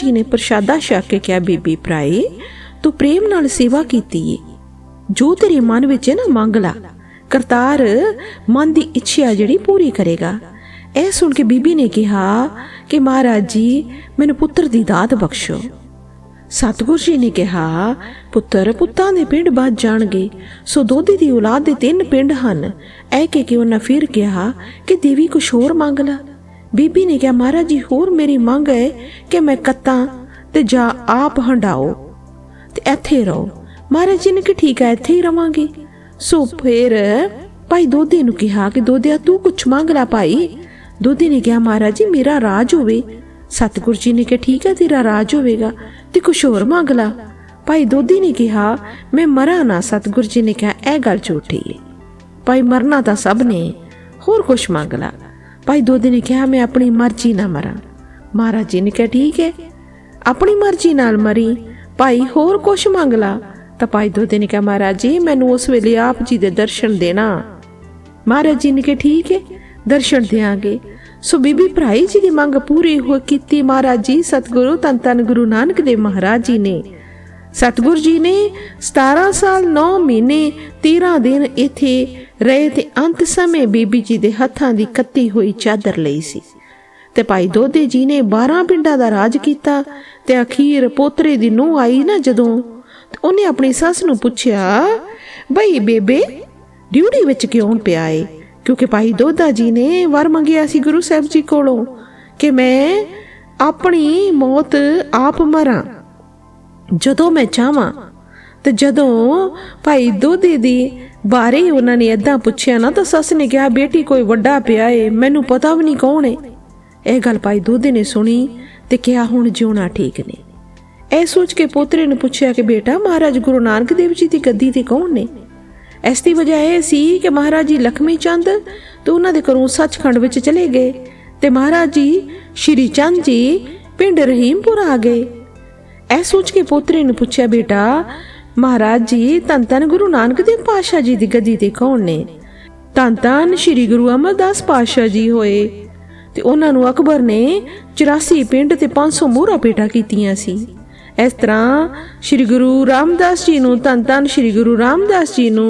ਜੀ ਨੇ ਪ੍ਰਸ਼ਾਦਾ ਛਕ ਕੇ ਕਿਹਾ, ਬੀਬੀ ਭਰਾਈ ਤੂੰ ਪ੍ਰੇਮ ਨਾਲ ਸੇਵਾ ਕੀਤੀ ਏ। ਜੋ ਤੇਰੇ ਮਨ ਵਿੱਚ ਹੈ ਨਾ ਮੰਗ ਲਾ, ਕਰਤਾਰ, ਮਨ ਦੀ ਇੱਛਾ ਜਿਹੜੀ ਪੂਰੀ ਕਰੇਗਾ। ਇਹ ਸੁਣ ਕੇ ਬੀਬੀ ਨੇ ਕਿਹਾ ਕਿ ਮਹਾਰਾਜ ਜੀ, ਮੈਨੂੰ ਪੁੱਤਰ ਦੀ ਦਾਤ ਬਖਸ਼ੋ। ਸਤਿਗੁਰੂ ਜੀ ਨੇ ਕਿਹਾ, ਪੁੱਤਰ, ਪੁੱਤਾਂ ਦੇ ਪਿੰਡ ਵੱਜ ਜਾਣਗੇ। ਸੋ ਦੋਦੀ ਦੀ ਔਲਾਦ ਦੇ ਤਿੰਨ ਪਿੰਡ ਹਨ। ਐ ਕਿ ਕਿ ਉਹਨਾਂ ਫਿਰ ਕਿਹਾ ਕਿ ਦੇਵੀ ਕੁਛ ਹੋਰ ਮੰਗ ਲਾ। ਬੀਬੀ ਨੇ ਕਿਹਾ, ਮਹਾਰਾਜ ਜੀ, ਹੋਰ ਮੇਰੀ ਮੰਗ ਹੈ ਕਿ ਮੈਂ ਕੱਤਾਂ ਤੇ ਜਾ ਆਪ ਹੰਡਾਓ ਤੇ ਇੱਥੇ ਰਹੋ। ਮਹਾਰਾਜ ਜੀ ਨੇ ਕਿ ਠੀਕ ਹੈ, ਇੱਥੇ ਹੀ ਰਵਾਂਗੇ। ਸੋ ਫਿਰ ਭਾਈ ਦੋਦੇ ਨੂੰ ਕਿਹਾ ਕਿ ਦੋਦਿਆ ਤੂੰ ਕੁਛ ਮੰਗ ਲੈ ਭਾਈ। ਦੋਦੇ ਨੇ ਕਿਹਾ, ਮਹਾਰਾਜ ਜੀ, ਮੇਰਾ ਰਾਜ ਹੋਵੇ। ਸਤਿਗੁਰ ਜੀ ਨੇ ਕਿਹਾ, ਠੀਕ ਹੈ, ਤੇਰਾ ਰਾਜ ਹੋਵੇਗਾ ਤੇ ਕੁਛ ਹੋਰ ਮੰਗ ਲਾ। ਭਾਈ ਦੋਦੀ ਨੇ ਕਿਹਾ, ਮੈਂ ਮਰਾਂ ਨਾ। ਸਤਿਗੁਰ ਜੀ ਨੇ ਕਿਹਾ, ਇਹ ਗੱਲ ਝੂਠੀ ਹੈ। ਭਾਈ ਮਰਨਾ ਤਾਂ ਸਭ ਨੇ ਹੋਰ ਕੁਛ ਮੰਗ ਲਾ ਭਾਈ ਦੋਦੀ ਨੇ ਕਿਹਾ, ਮੈਂ ਆਪਣੀ ਮਰਜ਼ੀ ਨਾਲ ਮਰਾਂ। ਮਹਾਰਾਜ ਜੀ ਨੇ ਕਿਹਾ, ਠੀਕ ਹੈ, ਆਪਣੀ ਮਰਜ਼ੀ ਨਾਲ ਮਰੀ। ਭਾਈ ਹੋਰ ਕੁਛ ਮੰਗ ਲਾ। ਤਾਂ ਭਾਈ ਦੋਦੇ ਨੇ ਕਿਹਾ, ਮਹਾਰਾਜ ਜੀ, ਮੈਨੂੰ ਉਸ ਵੇਲੇ ਆਪ ਜੀ ਦੇ ਦਰਸ਼ਨ ਦੇਣਾ। ਮਹਾਰਾਜ ਜੀ ਨੇ ਕਿਹਾ, ਠੀਕ ਹੈ, ਦਰਸ਼ਨ ਦੇਾਂਗੇ ਸੋ ਬੀਬੀ ਭਰਾਈ ਜੀ ਦੀ ਮੰਗ ਪੂਰੀ ਹੋ ਕੀਤੀ ਮਹਾਰਾਜ ਜੀ, ਸਤਿਗੁਰੂ ਤਨ ਤਨ ਗੁਰੂ ਨਾਨਕ ਦੇਵ ਮਹਾਰਾਜ ਜੀ ਨੇ। ਸਤਿਗੁਰ ਜੀ ਨੇ 17 ਸਾਲ 9 ਮਹੀਨੇ 13 ਦਿਨ ਇੱਥੇ ਰਹੇ ਤੇ ਅੰਤ ਸਮੇਂ ਬੀਬੀ ਜੀ ਦੇ ਹੱਥਾਂ ਦੀ ਕੱਤੀ ਹੋਈ ਚਾਦਰ ਲਈ ਸੀ। ਤੇ ਭਾਈ ਦੋਦੇ ਜੀ ਨੇ 12 ਪਿੰਡਾਂ ਦਾ ਰਾਜ ਕੀਤਾ ਤੇ ਅਖੀਰ ਪੋਤਰੇ ਦੀ ਨੂੰਹ ਆਈ ਨਾ ਜਦੋਂ ਉਹਨੇ ਆਪਣੀ ਸੱਸ ਨੂੰ ਪੁੱਛਿਆ, ਬਈ ਬੇਬੇ, ਡਿਊਟੀ ਵਿੱਚ ਕਿਉਂ ਪਿਆ ਏ? ਕਿਉਂਕਿ ਭਾਈ ਦੋਦਾ ਜੀ ਨੇ ਵਰ ਮੰਗਿਆ ਸੀ ਗੁਰੂ ਸਾਹਿਬ ਜੀ ਕੋਲੋਂ ਕਿ ਮੈਂ ਆਪਣੀ ਮੌਤ ਆਪ ਮਰਾਂ। ਜਦੋਂ ਮੈਂ ਚਾਹਾਂ ਤੇ ਜਦੋਂ ਭਾਈ ਦੋਦੇ ਦੀ ਬਾਰੇ ਉਹਨਾਂ ਨੇ ਏਦਾਂ ਪੁੱਛਿਆ ਨਾ, ਤਾਂ ਸੱਸ ਨੇ ਕਿਹਾ, ਬੇਟੀ, ਕੋਈ ਵੱਡਾ ਪਿਆ ਏ, ਮੈਨੂੰ ਪਤਾ ਵੀ ਨਹੀਂ ਕੌਣ ਏ। ਇਹ ਗੱਲ ਭਾਈ ਦੋਦੇ ਨੇ ਸੁਣੀ ਤੇ ਕਿਹਾ, ਹੁਣ ਜਿਉਣਾ ਠੀਕ ਨੇ। ਇਹ ਸੋਚ ਕੇ ਪੋਤਰੇ ਨੂੰ ਪੁੱਛਿਆ ਕਿ, ਬੇਟਾ, ਮਹਾਰਾਜ ਗੁਰੂ ਨਾਨਕ ਦੇਵ ਜੀ ਦੀ ਗੱਦੀ ਤੇ ਕੌਣ ਨੇ? ਇਸ ਦੀ ਵਜ੍ਹਾ ਇਹ ਸੀ ਕਿ ਮਹਾਰਾਜ ਜੀ ਲਖਮੀ ਚੰਦ ਤੇ ਉਹਨਾਂ ਦੇ ਘਰੋਂ ਸੱਚਖੰਡ ਵਿੱਚ ਚਲੇ ਗਏ ਤੇ ਮਹਾਰਾਜ ਜੀ, ਸ਼੍ਰੀ ਚੰਦ ਜੀ, ਪਿੰਡ ਰਹੀਮਪੁਰ ਆ ਗਏ। ਇਹ ਸੋਚ ਕੇ ਪੋਤਰੇ ਨੂੰ ਪੁੱਛਿਆ, ਬੇਟਾ, ਮਹਾਰਾਜ ਜੀ, ਧੰਨ ਧੰਨ ਗੁਰੂ ਨਾਨਕ ਦੇਵ ਪਾਤਸ਼ਾਹ ਜੀ ਦੀ ਗੱਦੀ ਤੇ ਕੌਣ ਨੇ? ਧੰਨ ਧੰਨ ਸ਼੍ਰੀ ਗੁਰੂ ਅਮਰਦਾਸ ਪਾਤਸ਼ਾਹ ਜੀ ਹੋਏ। ਤੇ ਉਹਨਾਂ ਨੂੰ ਅਕਬਰ ਨੇ 84 ਪਿੰਡ ਤੇ 500 ਮੋਹਰਾ ਪੇਟਾ ਕੀਤੀਆਂ ਸੀ। ਇਸ ਤਰ੍ਹਾਂ ਸ਼੍ਰੀ ਗੁਰੂ ਰਾਮਦਾਸ ਜੀ ਨੂੰ ਧੰਨ ਧੰਨ ਸ਼੍ਰੀ ਗੁਰੂ ਰਾਮਦਾਸ ਜੀ ਨੂੰ